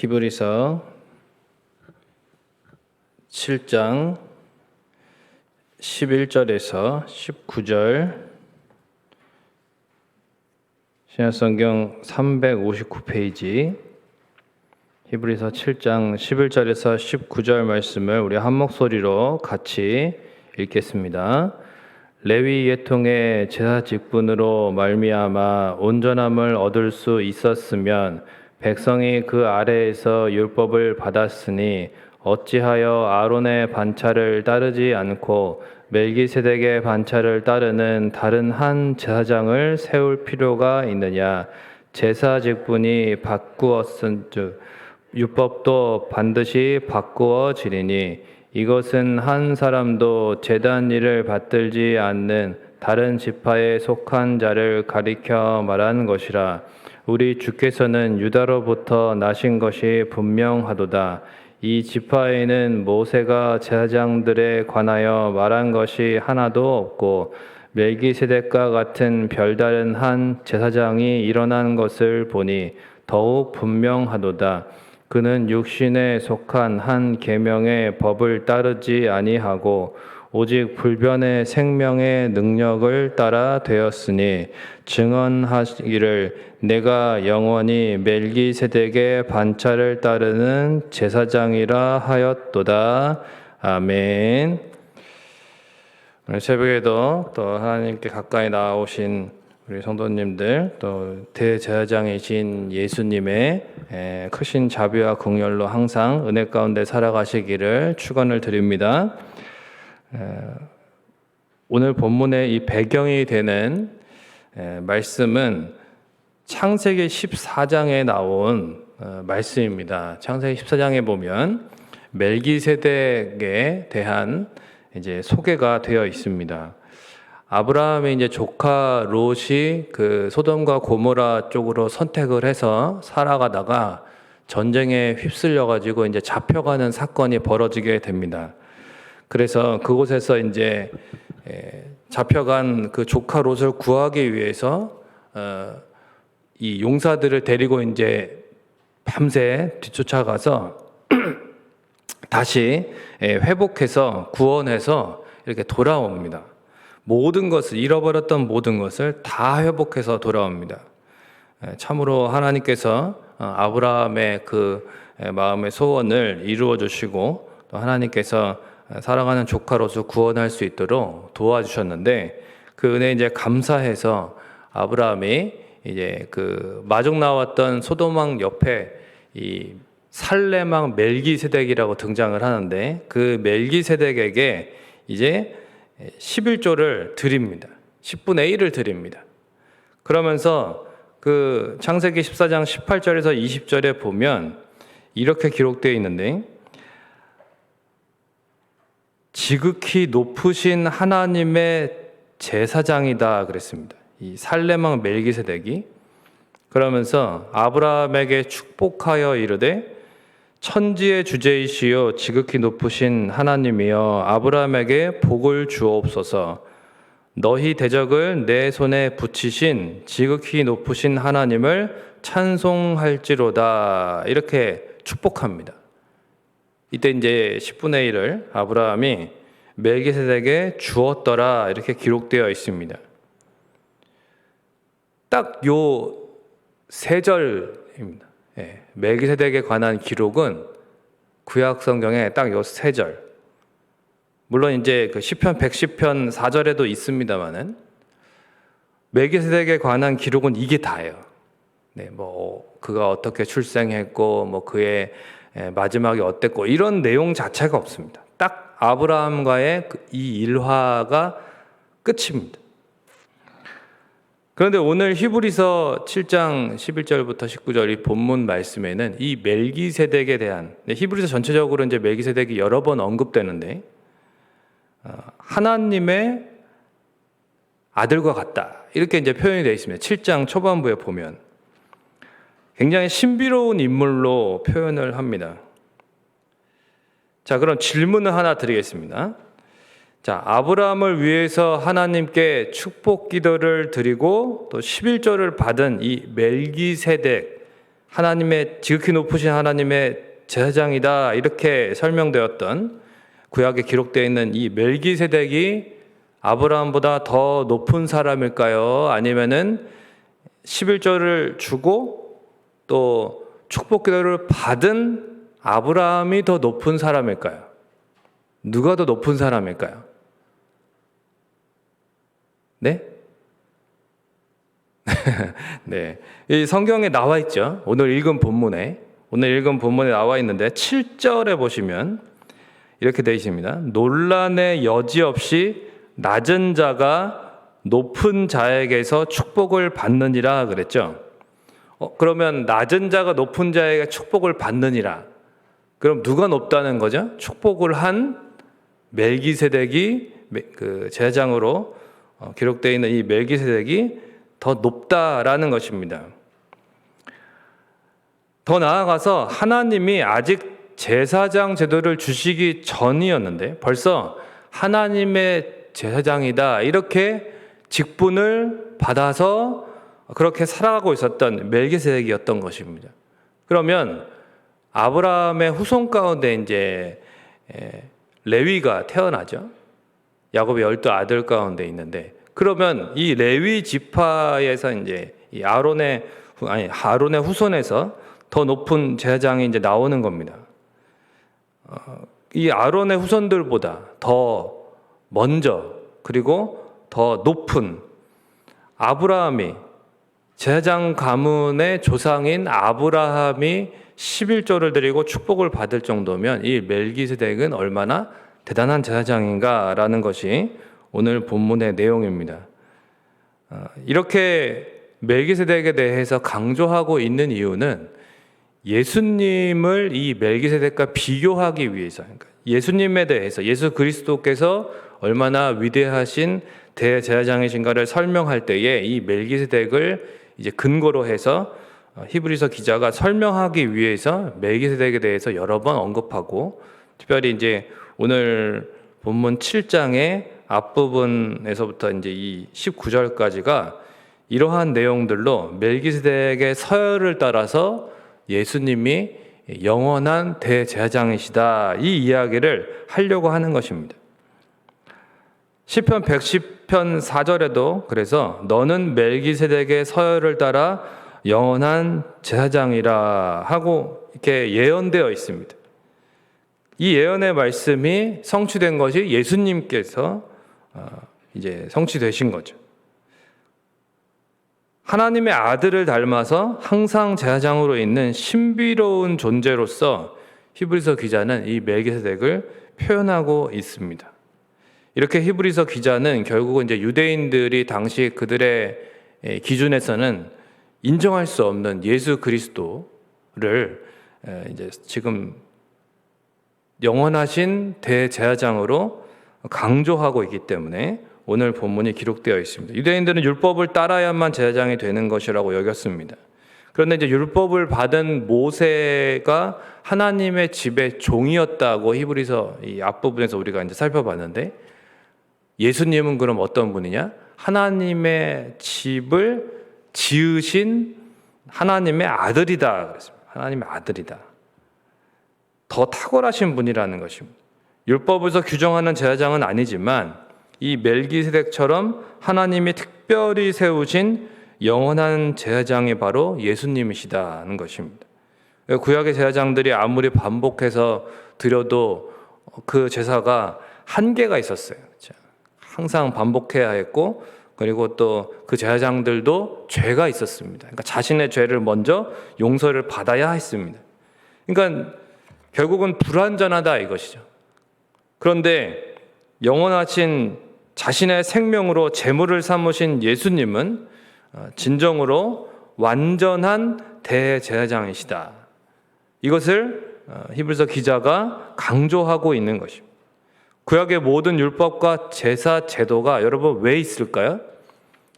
히브리서 7장 11절에서 19절 신약성경 359페이지 히브리서 7장 11절에서 19절 말씀을 우리 한 목소리로 같이 읽겠습니다. 레위 예통의 제사 직분으로 말미암아 온전함을 얻을 수 있었으면 백성이 그 아래에서 율법을 받았으니 어찌하여 아론의 반차를 따르지 않고 멜기세덱의 반차를 따르는 다른 한 제사장을 세울 필요가 있느냐? 제사 직분이 바꾸었은즉 율법도 반드시 바꾸어지리니 이것은 한 사람도 제단 일을 받들지 않는 다른 지파에 속한 자를 가리켜 말한 것이라 우리 주께서는 유다로부터 나신 것이 분명하도다 이 지파에는 모세가 제사장들에 관하여 말한 것이 하나도 없고 멜기세덱과 같은 별다른 한 제사장이 일어난 것을 보니 더욱 분명하도다. 그는 육신에 속한 한 계명의 법을 따르지 아니하고 오직 불변의 생명의 능력을 따라 되었으니 증언하기를 내가 영원히 멜기세덱의 반차를 따르는 제사장이라 하였도다. 아멘. 오늘 새벽에도 또 하나님께 가까이 나오신 우리 성도님들 또 대제사장이신 예수님의 에, 크신 자비와 긍휼로 항상 은혜 가운데 살아가시기를 축원을 드립니다. 에, 오늘 본문의 이 배경이 되는 에, 말씀은 창세기 14장에 나온 어, 말씀입니다. 창세기 14장에 보면 멜기세덱에 대한 이제 소개가 되어 있습니다. 아브라함의 이제 조카 롯이 그 소돔과 고모라 쪽으로 선택을 해서 살아가다가 전쟁에 휩쓸려 가지고 이제 잡혀가는 사건이 벌어지게 됩니다. 그래서 그곳에서 이제 잡혀간 그 조카 롯을 구하기 위해서 어, 이 용사들을 데리고 이제 밤새 뒤쫓아가서 다시 회복해서 구원해서 이렇게 돌아옵니다. 모든 것을 잃어버렸던 모든 것을 다 회복해서 돌아옵니다. 참으로 하나님께서 어, 아브라함의 그 마음의 소원을 이루어 주시고 또 하나님께서 사랑하는 조카로서 구원할 수 있도록 도와주셨는데 그 은혜 이제 감사해서 아브라함이 이제 그 마중 나왔던 소돔왕 옆에 이 살레망 멜기세덱이라고 등장을 하는데 그 멜기세덱에게 이제 11조를 드립니다. 10분의 1을 드립니다. 그러면서 그 창세기 14장 18절에서 20절에 보면 이렇게 기록되어 있는데 지극히 높으신 하나님의 제사장이다 그랬습니다. 이 살레망 멜기세덱이 그러면서 아브라함에게 축복하여 이르되 천지의 주제이시요 지극히 높으신 하나님이여 아브라함에게 복을 주옵소서 너희 대적을 내 손에 붙이신 지극히 높으신 하나님을 찬송할지로다 이렇게 축복합니다. 이때 이제 10분의 1을 아브라함이 멜기세덱에 주었더라 이렇게 기록되어 있습니다. 딱 요 세 절입니다. 예, 멜기세덱에 관한 기록은 구약 성경에 딱 요 세 절. 물론 이제 그 시편 110편 4절에도 있습니다만은 멜기세덱에 관한 기록은 이게 다예요. 네, 뭐 그가 어떻게 출생했고 뭐 그의 마지막이 어땠고 이런 내용 자체가 없습니다. 딱 아브라함과의 그 이 일화가 끝입니다. 그런데 오늘 히브리서 7장 11절부터 19절 이 본문 말씀에는 이 멜기세덱에 대한 히브리서 전체적으로 이제 멜기세덱이 여러 번 언급되는데 어, 하나님의 아들과 같다 이렇게 이제 표현이 되어 있습니다. 7장 초반부에 보면 굉장히 신비로운 인물로 표현을 합니다. 자, 그럼 질문을 하나 드리겠습니다. 자, 아브라함을 위해서 하나님께 축복 기도를 드리고 또 11조를 받은 이 멜기세덱 하나님의 지극히 높으신 하나님의 제사장이다 이렇게 설명되었던 구약에 기록되어 있는 이 멜기세덱이 아브라함보다 더 높은 사람일까요? 아니면은 11조를 주고 또 축복 기도를 받은 아브라함이 더 높은 사람일까요? 누가 더 높은 사람일까요? 네? 네. 이 성경에 나와 있죠. 오늘 읽은 본문에 오늘 읽은 본문에 나와 있는데 7절에 보시면 이렇게 되어 있습니다. 논란의 여지 없이 낮은 자가 높은 자에게서 축복을 받느니라 그랬죠. 어, 그러면 낮은 자가 높은 자에게 축복을 받느니라. 그럼 누가 높다는 거죠? 축복을 한 멜기세덱이 메- 그 제사장으로 어, 기록되어 있는 이 멜기세덱이 더 높다라는 것입니다. 더 나아가서 하나님이 아직 제사장 제도를 주시기 전이었는데 벌써 하나님의 제사장이다 이렇게 직분을 받아서 그렇게 살아가고 있었던 멜기세덱이었던 것입니다. 그러면 아브라함의 후손 가운데 이제 에, 레위가 태어나죠. 야곱의 열두 아들 가운데 있는데 그러면 이 레위 지파에서 이제 이 아론의 후- 아니 아론의 후손에서 더 높은 제사장이 이제 나오는 겁니다. 어, 이 아론의 후손들보다 더 먼저 그리고 더 높은 아브라함이 제사장 가문의 조상인 아브라함이 11조를 드리고 축복을 받을 정도면 이 멜기세덱은 얼마나 대단한 제사장인가라는 것이 오늘 본문의 내용입니다. 어, 이렇게 멜기세덱에 대해서 강조하고 있는 이유는 예수님을 이 멜기세덱과 비교하기 위해서 그러니까 예수님에 대해서 예수 그리스도께서 얼마나 위대하신 대제사장이신가를 설명할 때에 이 멜기세덱을 이제 근거로 해서 어, 히브리서 기자가 설명하기 위해서 멜기세덱에 대해서 여러 번 언급하고 특별히 이제 오늘 본문 7장의 앞부분에서부터 이제 이 19절까지가 이러한 내용들로 멜기세덱의 서열을 따라서 예수님이 영원한 대제사장이시다 이 이야기를 하려고 하는 것입니다. 시편 110편 4절에도 그래서 너는 멜기세덱의 서열을 따라 영원한 제사장이라 하고 이렇게 예언되어 있습니다. 이 예언의 말씀이 성취된 것이 예수님께서 어, 이제 성취되신 거죠. 하나님의 아들을 닮아서 항상 제사장으로 있는 신비로운 존재로서 히브리서 기자는 이 멜기세덱을 표현하고 있습니다. 이렇게 히브리서 기자는 결국은 이제 유대인들이 당시 그들의 에, 기준에서는 인정할 수 없는 예수 그리스도를 에, 이제 지금 영원하신 대제사장으로 강조하고 있기 때문에 오늘 본문이 기록되어 있습니다. 유대인들은 율법을 따라야만 제사장이 되는 것이라고 여겼습니다. 그런데 이제 율법을 받은 모세가 하나님의 집의 종이었다고 히브리서 이 앞부분에서 우리가 이제 살펴봤는데 예수님은 그럼 어떤 분이냐? 하나님의 집을 지으신 하나님의 아들이다. 하나님의 아들이다. 더 탁월하신 분이라는 것입니다. 율법에서 규정하는 제사장은 아니지만 이 멜기세덱처럼 하나님이 특별히 세우신 영원한 제사장이 바로 예수님이시다는 것입니다. 구약의 제사장들이 아무리 반복해서 드려도 그 제사가 한계가 있었어요. 그렇죠? 항상 반복해야 했고 그리고 또 그 제사장들도 죄가 있었습니다. 그러니까 자신의 죄를 먼저 용서를 받아야 했습니다. 그러니까 결국은 불완전하다 이것이죠. 그런데 영원하신 자신의 생명으로 재물을 삼으신 예수님은 어, 진정으로 완전한 대제사장이시다. 이것을 어, 히브리서 기자가 강조하고 있는 것입니다. 구약의 모든 율법과 제사 제도가 여러분 왜 있을까요?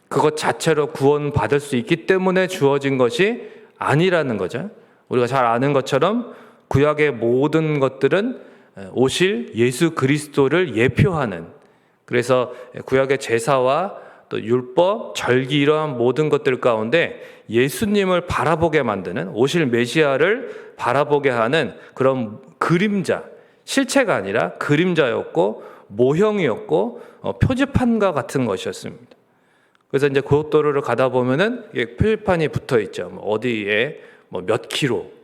그것 자체로 구원 받을 수 있기 때문에 주어진 것이 아니라는 거죠. 우리가 잘 아는 것처럼 구약의 모든 것들은 오실 예수 그리스도를 예표하는 그래서 구약의 제사와 또 율법, 절기 이러한 모든 것들 가운데 예수님을 바라보게 만드는 오실 메시아를 바라보게 하는 그런 그림자, 실체가 아니라 그림자였고 모형이었고 어, 표지판과 같은 것이었습니다. 그래서 이제 고속도로를 가다 보면은 표지판이 붙어 있죠. 뭐 어디에 뭐몇 킬로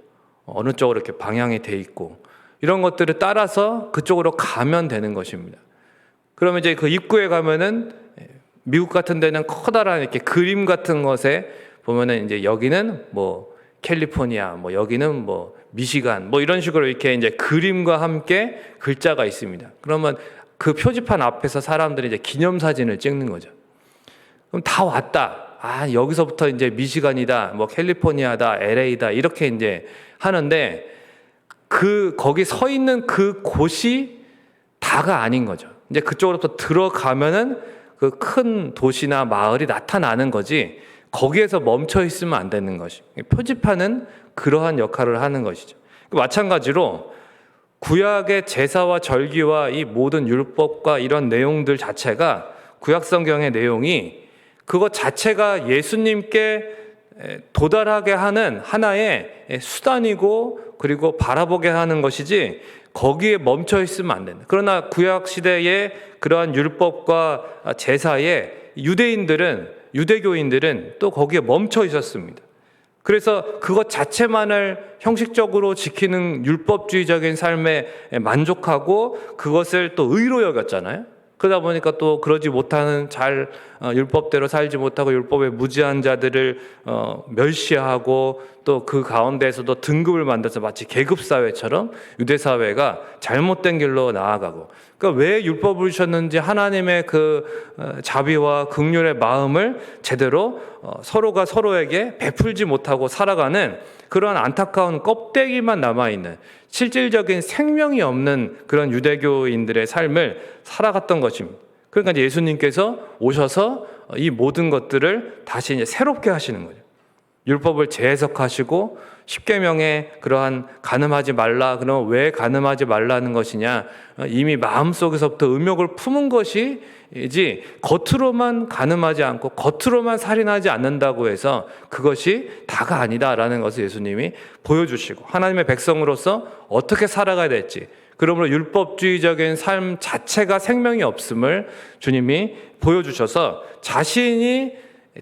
어느 쪽으로 이렇게 방향이 돼 있고 이런 것들을 따라서 그쪽으로 가면 되는 것입니다. 그러면 이제 그 입구에 가면은 미국 같은 데는 커다란 이렇게 그림 같은 것에 보면은 이제 여기는 뭐 캘리포니아, 뭐 여기는 뭐 미시간, 뭐 이런 식으로 이렇게 이제 그림과 함께 글자가 있습니다. 그러면 그 표지판 앞에서 사람들이 이제 기념 사진을 찍는 거죠. 그럼 다 왔다. 아, 여기서부터 이제 미시간이다, 뭐 캘리포니아다, LA다, 이렇게 이제 하는데 그, 거기 서 있는 그 곳이 다가 아닌 거죠. 이제 그쪽으로부터 들어가면은 그 큰 도시나 마을이 나타나는 거지 거기에서 멈춰 있으면 안 되는 것이. 표지판은 그러한 역할을 하는 것이죠. 마찬가지로 구약의 제사와 절기와 이 모든 율법과 이런 내용들 자체가 구약 성경의 내용이 그것 자체가 예수님께 도달하게 하는 하나의 수단이고 그리고 바라보게 하는 것이지 거기에 멈춰 있으면 안 된다. 그러나 구약 시대의 그러한 율법과 제사에 유대인들은 유대교인들은 또 거기에 멈춰 있었습니다. 그래서 그것 자체만을 형식적으로 지키는 율법주의적인 삶에 만족하고 그것을 또 의로 여겼잖아요. 그러다 보니까 또 그러지 못하는 잘 어, 율법대로 살지 못하고 율법에 무지한 자들을 어, 멸시하고 또 그 가운데에서도 등급을 만들어서 마치 계급 사회처럼 유대 사회가 잘못된 길로 나아가고 그러니까 왜 율법을 주셨는지 하나님의 그 어, 자비와 극률의 마음을 제대로 어, 서로가 서로에게 베풀지 못하고 살아가는 그러한 안타까운 껍데기만 남아 있는 실질적인 생명이 없는 그런 유대교인들의 삶을 살아갔던 것입니다. 그러니까 이제 예수님께서 오셔서 이 모든 것들을 다시 이제 새롭게 하시는 거죠. 율법을 재해석하시고 십계명에 그러한 가늠하지 말라 그러면 왜 가늠하지 말라는 것이냐 이미 마음속에서부터 음욕을 품은 것이지 겉으로만 가늠하지 않고 겉으로만 살인하지 않는다고 해서 그것이 다가 아니다라는 것을 예수님이 보여주시고 하나님의 백성으로서 어떻게 살아가야 될지 그러므로 율법주의적인 삶 자체가 생명이 없음을 주님이 보여주셔서 자신이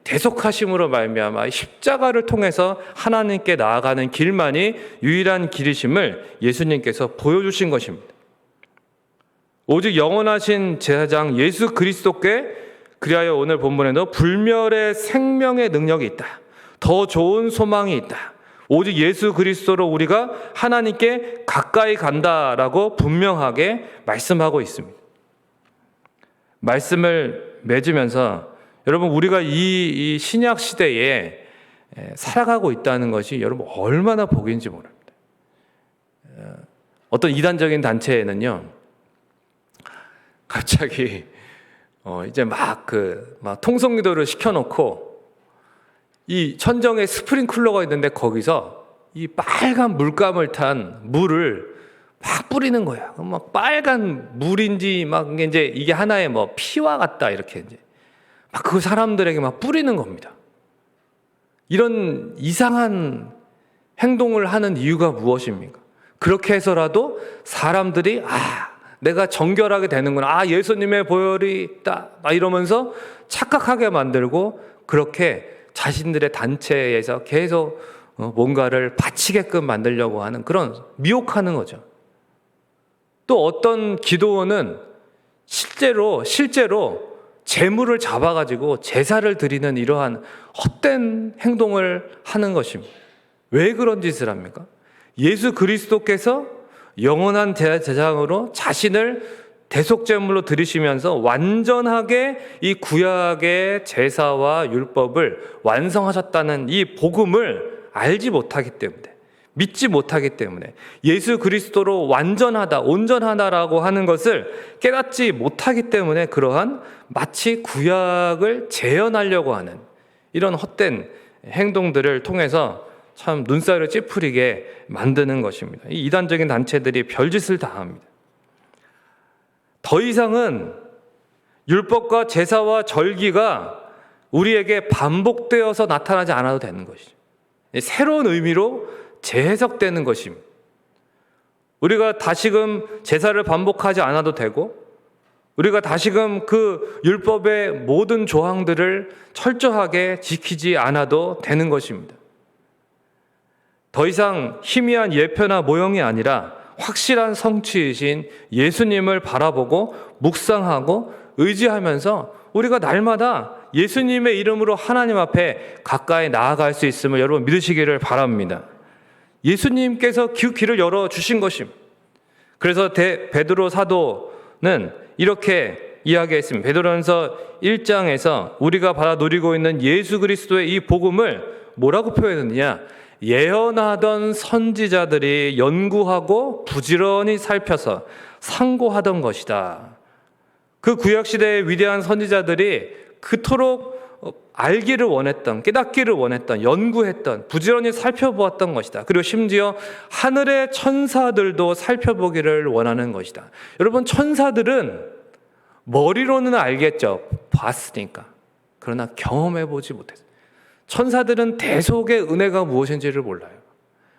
대속하심으로 말미암아 십자가를 통해서 하나님께 나아가는 길만이 유일한 길이심을 예수님께서 보여주신 것입니다. 오직 영원하신 제사장 예수 그리스도께 그리하여 오늘 본문에도 불멸의 생명의 능력이 있다. 더 좋은 소망이 있다. 오직 예수 그리스도로 우리가 하나님께 가까이 간다라고 분명하게 말씀하고 있습니다. 말씀을 맺으면서 여러분 우리가 이, 이 신약 시대에 살아가고 있다는 것이 여러분 얼마나 복인지 모릅니다. 어떤 이단적인 단체에는요, 갑자기 어 이제 막 그막 통성기도를 시켜놓고 이 천정에 스프링클러가 있는데 거기서 이 빨간 물감을 탄 물을 막 뿌리는 거야. 막 빨간 물인지 막 이제 이게 하나의 뭐 피와 같다 이렇게 이제 막 그 사람들에게 막 뿌리는 겁니다. 이런 이상한 행동을 하는 이유가 무엇입니까? 그렇게 해서라도 사람들이 아 내가 정결하게 되는구나. 아 예수님의 보혈이 있다. 막 이러면서 착각하게 만들고 그렇게 자신들의 단체에서 계속 어, 뭔가를 바치게끔 만들려고 하는 그런 미혹하는 거죠. 또 어떤 기도원은 실제로 실제로 재물을 잡아가지고 제사를 드리는 이러한 헛된 행동을 하는 것입니다. 왜 그런 짓을 합니까? 예수 그리스도께서 영원한 제사장으로 자신을 대속제물로 드리시면서 완전하게 이 구약의 제사와 율법을 완성하셨다는 이 복음을 알지 못하기 때문에 믿지 못하기 때문에 예수 그리스도로 완전하다, 온전하다라고 하는 것을 깨닫지 못하기 때문에 그러한 마치 구약을 재현하려고 하는 이런 헛된 행동들을 통해서 참 눈살을 찌푸리게 만드는 것입니다. 이 이단적인 단체들이 별짓을 다 합니다. 더 이상은 율법과 제사와 절기가 우리에게 반복되어서 나타나지 않아도 되는 것이죠. 새로운 의미로 재해석되는 것입니다. 우리가 다시금 제사를 반복하지 않아도 되고 우리가 다시금 그 율법의 모든 조항들을 철저하게 지키지 않아도 되는 것입니다. 더 이상 희미한 예표나 모형이 아니라 확실한 성취이신 예수님을 바라보고 묵상하고 의지하면서 우리가 날마다 예수님의 이름으로 하나님 앞에 가까이 나아갈 수 있음을 여러분 믿으시기를 바랍니다. 예수님께서 그 길을 열어 주신 것입니다. 그래서 대, 베드로 사도는 이렇게 이야기했습니다. 베드로전서 1장에서 우리가 받아 누리고 있는 예수 그리스도의 이 복음을 뭐라고 표현했느냐? 예언하던 선지자들이 연구하고 부지런히 살펴서 상고하던 것이다. 그 구약 시대의 위대한 선지자들이 그토록 알기를 원했던, 깨닫기를 원했던, 연구했던, 부지런히 살펴보았던 것이다. 그리고 심지어 하늘의 천사들도 살펴보기를 원하는 것이다. 여러분, 천사들은 머리로는 알겠죠. 봤으니까. 그러나 경험해보지 못했어요. 천사들은 대속의 은혜가 무엇인지를 몰라요.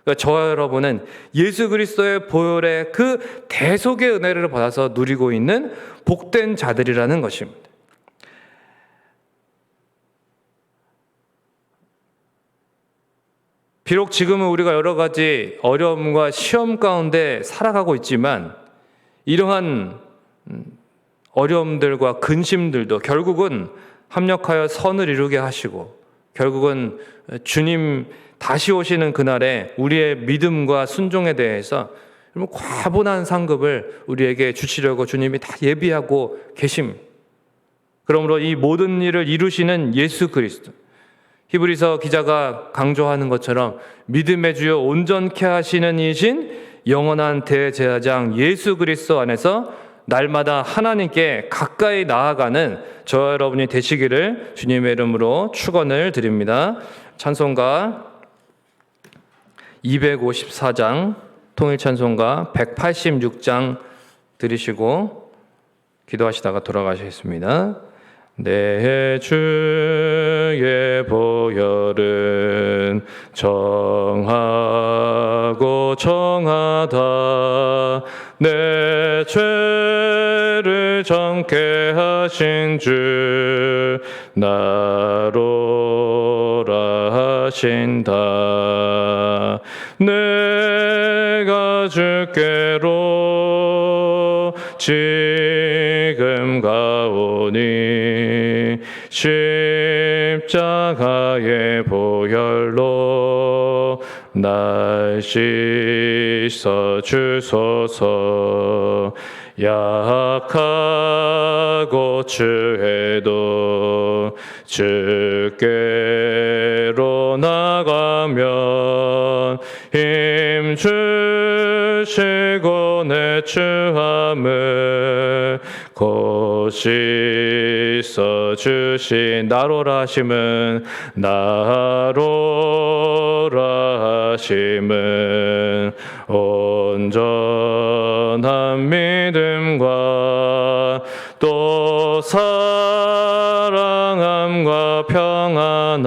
그러니까 저와 여러분은 예수 그리스도의 보혈의 그 대속의 은혜를 받아서 누리고 있는 복된 자들이라는 것입니다. 비록 지금은 우리가 여러 가지 어려움과 시험 가운데 살아가고 있지만 이러한 음, 어려움들과 근심들도 결국은 합력하여 선을 이루게 하시고 결국은 주님 다시 오시는 그날에 우리의 믿음과 순종에 대해서 과분한 상급을 우리에게 주시려고 주님이 다 예비하고 계심. 그러므로 이 모든 일을 이루시는 예수 그리스도. 히브리서 기자가 강조하는 것처럼 믿음의 주요 온전케 하시는 이신 영원한 대제사장 예수 그리스도 안에서 날마다 하나님께 가까이 나아가는 저 여러분이 되시기를 주님의 이름으로 축원을 드립니다. 찬송가 254장 통일 찬송가 186장 들으시고 기도하시다가 돌아가시겠습니다. 내 주의 보혈은 정하고 정하다 내 죄를 정케 하신 주 나로라 하신다. 내가 주께로 지금 가오니 십자가의 보혈로 날 씻어 주소서. 약하고 추해도 주께로 나가면 힘 주시고 내 추함을 곧 씻어 주신 나로라 하심은 나로라 하심은 온전한 믿음과 또 사랑함과 평안함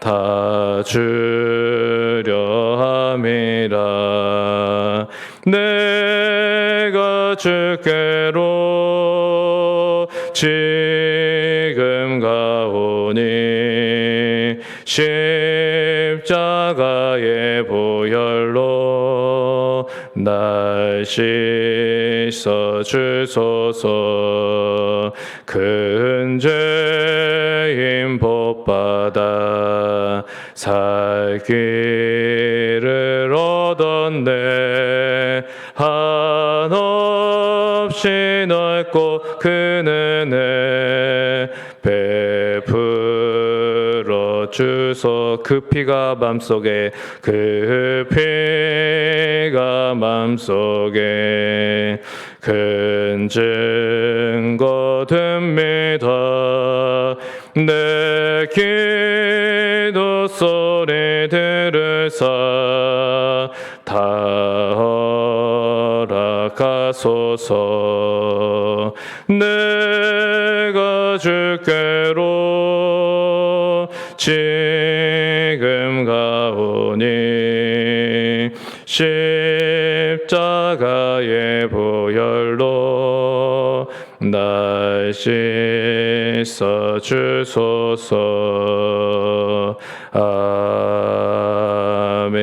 다 주려 함이라. 내가 주께로 지금 가오니 십자가의 보혈로 날 씻어 주소서. 큰 죄인 복받아 살기 피가 맘속에 그 피가 맘속에 큰 증거 됩니다. 내 기도 소리 들으사 다 허락하소서. 내가 주께로 지금 가오니 십자가의 보혈로 날 씻어 주소서 아멘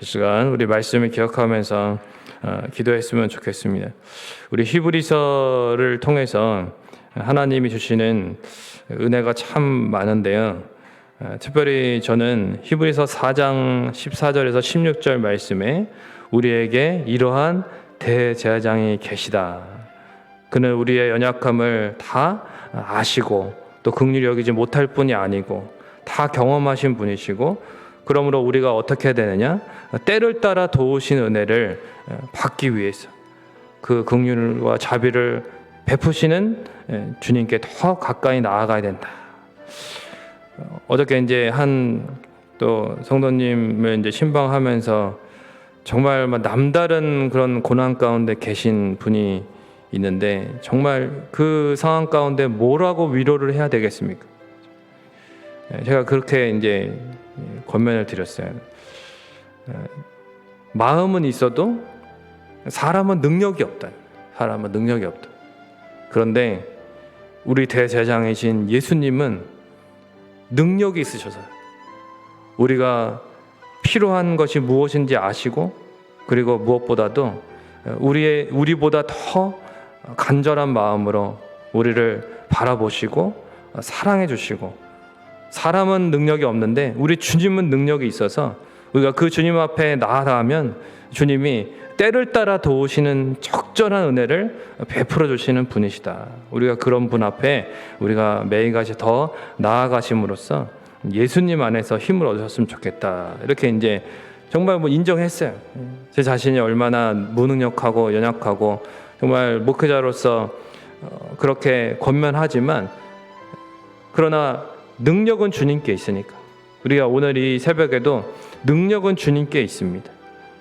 이 시간 우리 말씀을 기억하면서 어, 기도했으면 좋겠습니다. 우리 히브리서를 통해서 하나님이 주시는 은혜가 참 많은데요. 어, 특별히 저는 히브리서 4장 14절에서 16절 말씀에 우리에게 이러한 대제사장이 계시다. 그는 우리의 연약함을 다 아시고 또 긍휼히 여기지 못할 뿐이 아니고 다 경험하신 분이시고 그러므로 우리가 어떻게 되느냐? 때를 따라 도우신 은혜를 받기 위해서 그 긍휼과 자비를 베푸시는 주님께 더 가까이 나아가야 된다. 어저께 이제 한 또 성도님을 이제 신방하면서 정말 막 남다른 그런 고난 가운데 계신 분이 있는데 정말 그 상황 가운데 뭐라고 위로를 해야 되겠습니까? 제가 그렇게 이제 권면을 드렸어요. 마음은 있어도 사람은 능력이 없다. 사람은 능력이 없다. 그런데 우리 대제장이신 예수님은 능력이 있으셔서 우리가 필요한 것이 무엇인지 아시고 그리고 무엇보다도 우리의 우리보다 더 간절한 마음으로 우리를 바라보시고 사랑해 주시고 사람은 능력이 없는데 우리 주님은 능력이 있어서 우리가 그 주님 앞에 나아가면 주님이 때를 따라 도우시는 적절한 은혜를 베풀어 주시는 분이시다. 우리가 그런 분 앞에 우리가 매일같이 더 나아가심으로써 예수님 안에서 힘을 얻으셨으면 좋겠다. 이렇게 이제 정말 뭐 인정했어요. 제 자신이 얼마나 무능력하고 연약하고 정말 목회자로서 어, 그렇게 권면하지만 그러나 능력은 주님께 있으니까 우리가 오늘 이 새벽에도 능력은 주님께 있습니다.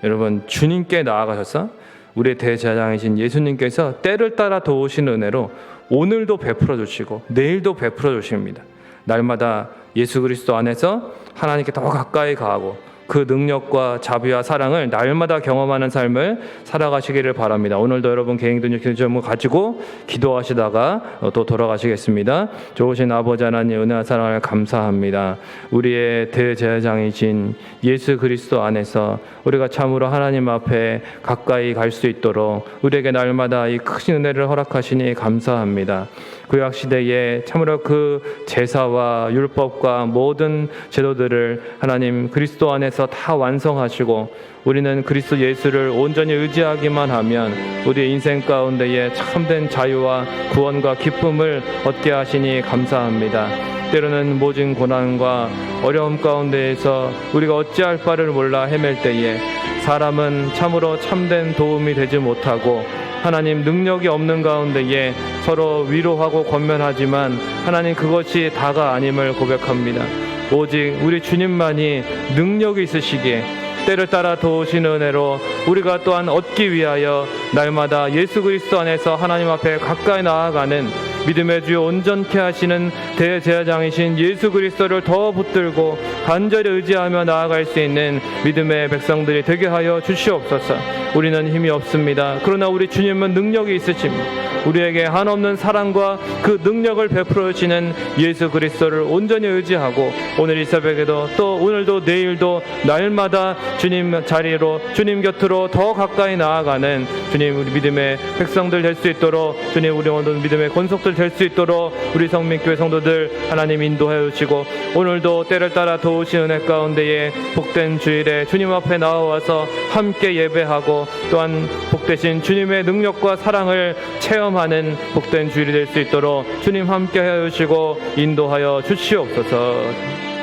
여러분 주님께 나아가셔서 우리의 대제사장이신 예수님께서 때를 따라 도우신 은혜로 오늘도 베풀어 주시고 내일도 베풀어 주십니다. 날마다 예수 그리스도 안에서 하나님께 더 가까이 가고 그 능력과 자비와 사랑을 날마다 경험하는 삶을 살아가시기를 바랍니다. 오늘도 여러분 개인적인 기도점을 가지고 기도하시다가 또 돌아가시겠습니다. 좋으신 아버지 하나님 은혜와 사랑을 감사합니다. 우리의 대제사장이신 예수 그리스도 안에서 우리가 참으로 하나님 앞에 가까이 갈 수 있도록 우리에게 날마다 이 크신 은혜를 허락하시니 감사합니다. 구약 시대에 참으로 그 제사와 율법과 모든 제도들을 하나님 그리스도 안에서 다 완성하시고 우리는 그리스도 예수를 온전히 의지하기만 하면 우리의 인생 가운데에 참된 자유와 구원과 기쁨을 얻게 하시니 감사합니다. 때로는 모진 고난과 어려움 가운데에서 우리가 어찌할 바를 몰라 헤맬 때에 사람은 참으로 참된 도움이 되지 못하고 하나님 능력이 없는 가운데에 서로 위로하고 권면하지만 하나님 그것이 다가 아님을 고백합니다. 오직 우리 주님만이 능력이 있으시기에 때를 따라 도우시는 은혜로 우리가 또한 얻기 위하여 날마다 예수 그리스도 안에서 하나님 앞에 가까이 나아가는 믿음의 주요 온전케 하시는 대제사장이신 예수 그리스도를 더 붙들고 간절히 의지하며 나아갈 수 있는 믿음의 백성들이 되게 하여 주시옵소서. 우리는 힘이 없습니다. 그러나 우리 주님은 능력이 있으십니다. 우리에게 한없는 사랑과 그 능력을 베풀어 주시는 예수 그리스도를 온전히 의지하고 오늘 이 새벽에도 또 오늘도 내일도 날마다 주님 자리로 주님 곁으로 더 가까이 나아가는 주님 우리 믿음의 백성들 될 수 있도록 주님 우리 오늘 믿음의 권속들 될 수 있도록 우리 성민교회 성도들 하나님 인도해 주시고 오늘도 때를 따라 도우신 은혜 가운데에 복된 주일에 주님 앞에 나와서 함께 예배하고 또한 복되신 주님의 능력과 사랑을 체험 하는 복된 주일이 될 수 있도록 주님 함께 해 주시고 인도하여 주시옵소서.